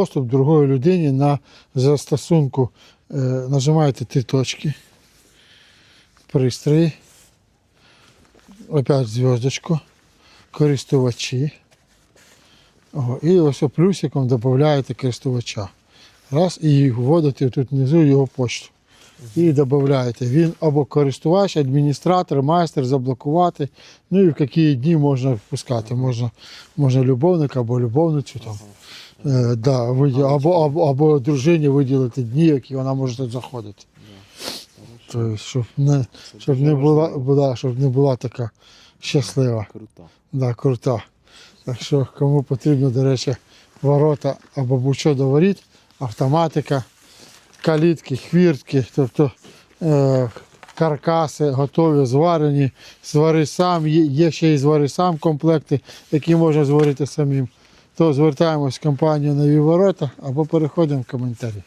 доступ другої людині на застосунку. Е, нажимаєте три точки. Пристрої. Опять зв'язочку. Користувачі. О, і ось плюсиком додаєте користувача. Раз, і вводите тут внизу його почту. І додаєте. Він або користувач, адміністратор, майстер, заблокувати. Ну і в які дні можна впускати. Можна, можна любовника або любовницю. Там. Е, да, виділ, або, або, або дружині виділити дні, які вона може тут заходити. Тобто, щоб не, щоб не була, була, щоб не була така щаслива. Круто. Да, крута. Так що кому потрібно, до речі, ворота або будь-що до воріт, автоматика, калітки, хвіртки, тобто е, каркаси готові, зварені, звари сам, є, є ще і звари сам комплекти, які можна зварити самим. То звертаємось в компанію нові ворота або переходимо в коментарі.